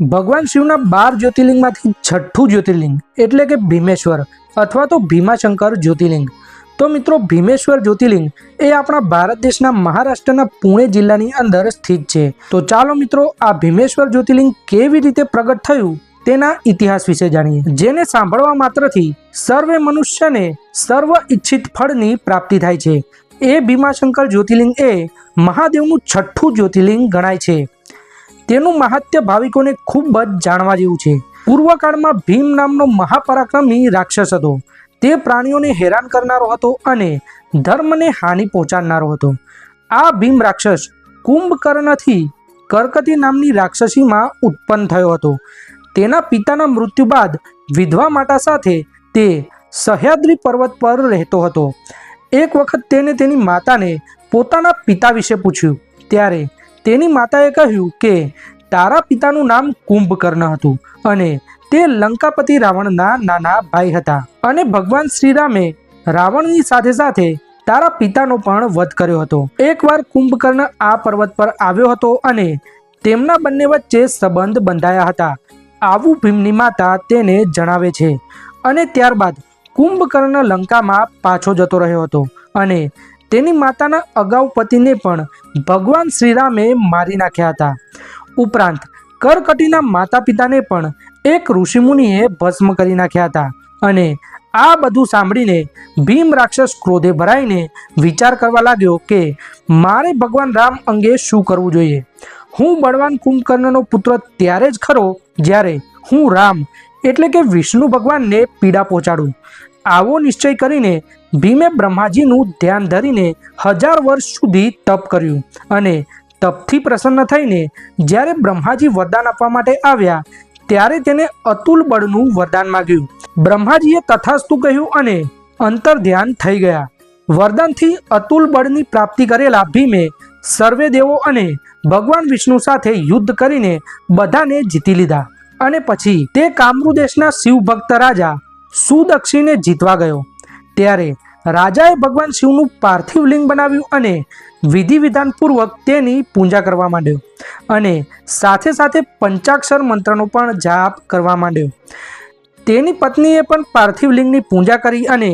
ભગવાન શિવના બાર જ્યોતિર્લિંગમાંથી છઠ્ઠું જ્યોતિર્લિંગ એટલે કે ભીમેશ્વર અથવા તો ભીમાશંકર જ્યોતિર્લિંગ. તો મિત્રો, ભીમેશ્વર જ્યોતિર્લિંગ એ આપણા ભારત દેશના મહારાષ્ટ્રના પુણે જિલ્લાની અંદર સ્થિત છે. તો ચાલો મિત્રો, આ ભીમેશ્વર જ્યોતિર્લિંગ કેવી રીતે પ્રગટ થયું તેના ઇતિહાસ વિશે જાણીએ. જેને સાંભળવા માત્રથી સર્વે મનુષ્યને સર્વ ઈચ્છિત ફળની પ્રાપ્તિ થાય છે. એ ભીમાશંકર જ્યોતિર્લિંગ એ મહાદેવનું છઠ્ઠું જ્યોતિર્લિંગ ગણાય છે. તેનું મહાત્ય ભાવિકોને ખૂબ જ જાણવા જેવું છે. પૂર્વકાળમાં ભીમ નામનો મહાપરાક્રમી રાક્ષસ હતો. તે પ્રાણીઓને હેરાન કરનારો હતો અને ધર્મને હાનિ પહોંચાડનારો હતો. આ ભીમ રાક્ષસ કુંભકર્ણથી કર્કતી નામની રાક્ષસીમાં ઉત્પન્ન થયો હતો. તેના પિતાના મૃત્યુ બાદ વિધવા માતા સાથે તે સહ્યાદ્રી પર્વત પર રહેતો હતો. એક વખત તેને તેની માતાને પોતાના પિતા વિશે પૂછ્યું. ત્યારે તેની માતાએ કહ્યું કે, તારા પિતાનું નામ કુંભકર્ણ હતું અને તે લંકાપતિ રાવણના નાના ભાઈ હતા અને ભગવાન શ્રીરામે રાવણની સાથે સાથે તારા પિતાનો પણ વધ કર્યો હતો. એકવાર કુંભકર્ણ આ પર્વત પર આવ્યો હતો અને તેમના બંને વચ્ચે સંબંધ બંધાયા હતા. આવું ભીમની માતા તેને જણાવે છે અને ત્યારબાદ કુંભકર્ણ લંકામાં પાછો જતો રહ્યો હતો અને તેની માતાના અગાઉ પતિને પણ ભગવાન શ્રીરામે મારી નાખ્યા હતા. ઉપરાંત, કરકટીના માતા પિતાને પણ એક ઋષિમુનિએ ભસ્મ કરી નાખ્યા હતા અને આ બધું સાંભળીને ભીમ રાક્ષસ ક્રોધે ભરાઈને વિચાર કરવા લાગ્યો કે મારે ભગવાન રામ અંગે શું કરવું જોઈએ? હું બળવાન કુંભકર્ણનો પુત્ર ત્યારે જ ખરો જ્યારે હું રામ, એટલે કે વિષ્ણુ ભગવાનને પીડા પહોંચાડું. આવો નિશ્ચય કરીને ભીમે બ્રહ્માજીનું ધ્યાન ધરીને હજાર વર્ષ સુધી તપ કર્યું અને તપથી પ્રસન્ન થઈને જ્યારે બ્રહ્માજી વરદાન આપવા માટે આવ્યા, ત્યારે તેને અતુલ બળનું વરદાન માગ્યું. બ્રહ્માજીએ તથાસ્તુ કહ્યું અને અંતર ધ્યાન થઈ ગયા. વરદાનથી અતુલ બળની પ્રાપ્તિ કરેલા ભીમે સર્વે દેવો અને ભગવાન વિષ્ણુ સાથે યુદ્ધ કરીને બધાને જીતી લીધા અને પછી તે કામરૂ દેશના શિવભક્ત રાજા સુદક્ષિને જીતવા ગયો. ત્યારે રાજાએ ભગવાન શિવનું પાર્થિવ લિંગ બનાવ્યું અને વિધિ વિધાનપૂર્વક તેની પૂજા કરવા માંડ્યો અને સાથે સાથે પંચાક્ષર મંત્રનો પણ જાપ કરવા માંડ્યો. તેની પત્નીએ પણ પાર્થિવ લિંગની પૂજા કરી અને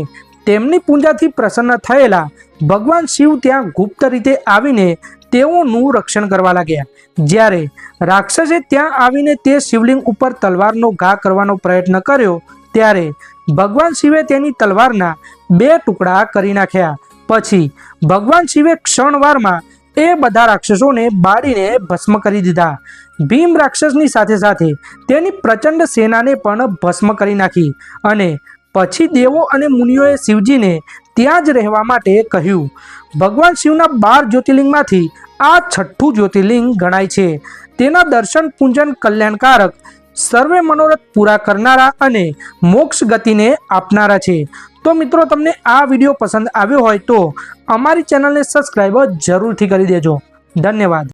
તેમની પૂજાથી પ્રસન્ન થયેલા ભગવાન શિવ ત્યાં ગુપ્ત રીતે આવીને તેઓનું રક્ષણ કરવા લાગ્યા. જ્યારે રાક્ષસે ત્યાં આવીને તે શિવલિંગ ઉપર તલવારનો ઘા કરવાનો પ્રયત્ન કર્યો ત્યારે ભગવાન શિવે તેની તલવારના બે ટુકડા કરી નાખ્યા. પછી ભગવાન શિવે ક્ષણવારમાં એ બધા રાક્ષસોને બાળીને ભસ્મ કરી દીધા. ભીમ રાક્ષસની સાથે સાથે તેની પ્રચંડ સેનાને પણ ભસ્મ કરી નાખી અને પછી દેવો અને મુનિઓએ શિવજીને ત્યાં જ રહેવા માટે કહ્યું. ભગવાન શિવના બાર જ્યોતિર્લિંગમાંથી આ છઠ્ઠું જ્યોતિર્લિંગ ગણાય છે. તેના દર્શન પૂજન કલ્યાણકારક સર્વે મનોરથ પૂરા કરનારા અને મોક્ષ ગતિને આપનારા છે. તો મિત્રો, તમને આ વીડિયો પસંદ આવ્યો હોય તો અમારી ચેનલને સબસ્ક્રાઈબ જરૂરથી કરી દેજો. ધન્યવાદ.